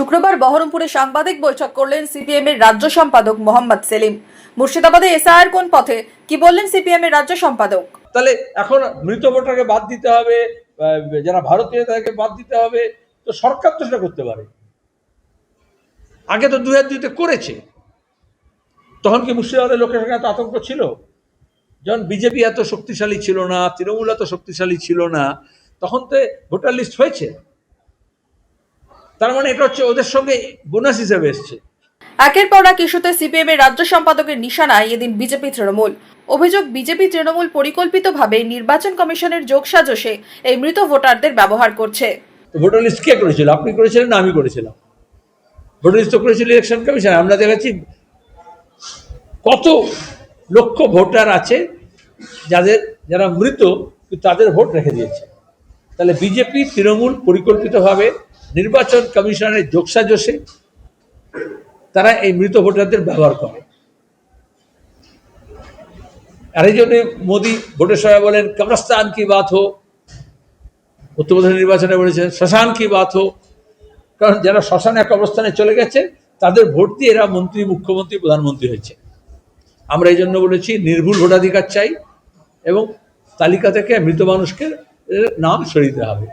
শুক্রবার বহরমপুরে সাংবাদিক বৈঠক করলেন সিপিএম এর রাজ্য সম্পাদক মোহাম্মদ সেলিম। মুর্শিদাবাদে এসআইআর কোন পথে? কি বললেন সিপিএম এর রাজ্য সম্পাদক? তাহলে এখন মৃত ভোটারকে বাদ দিতে হবে যারা ভারতীয় তাদেরকে বাদ দিতে হবে, তো সরকার তো সেটা করতে পারে। আগে তো দুই হাজার দুইতে করেছে। তখন কি মুর্শিদাবাদের লোকের সঙ্গে এত আতঙ্ক ছিল? যখন বিজেপি এত শক্তিশালী ছিল না, তৃণমূল এত শক্তিশালী ছিল না, তখন তো ভোটার লিস্ট হয়েছে। তার মানে এটা হচ্ছে ওদের সঙ্গে বোনাস হিসেবে এসছে। একের পর এক ইস্যুতে সিপিএম এর রাজ্য সম্পাদকের নিশানায় এদিন বিজেপি তৃণমূল। অভিযোগ বিজেপি তৃণমূল পরিকল্পিতভাবে নির্বাচন কমিশনের যোগসাজশে এই মৃত ভোটারদের ব্যবহার করছে। ভোটার লিস্ট কে করেছিল? আপনি করেছিলেন না আমি করেছিলাম। ভোটার লিস্ট তো করেছিল ইলেকশন কমিশন। আমরা দেখাচ্ছি কত লক্ষ ভোটার আছে যাদের যারা মৃত তাদের ভোট রেখে দিয়েছে। তাহলে বিজেপি তৃণমূল পরিকল্পিতভাবে নির্বাচন কমিশনের যোগসাজশে তারা এই মৃত ভোটারদের ব্যবহার করে। আর এই জন্য মোদী ভোটের সময় বলেন কবরস্তান কি বাত হো? উত্তরপ্রদেশ নির্বাচনে বলেছেন, শ্মশান কি বাত হো? কারণ যারা শ্মশান এক অবস্থানে চলে গেছে, তাদের ভোট দিয়ে এরা মন্ত্রী, মুখ্যমন্ত্রী, প্রধানমন্ত্রী হয়েছে। আমরা এই জন্য বলেছি, নির্ভুল ভোটাধিকার চাই এবং তালিকা থেকে মৃত মানুষকে নাম সরিয়ে দিতে হবে।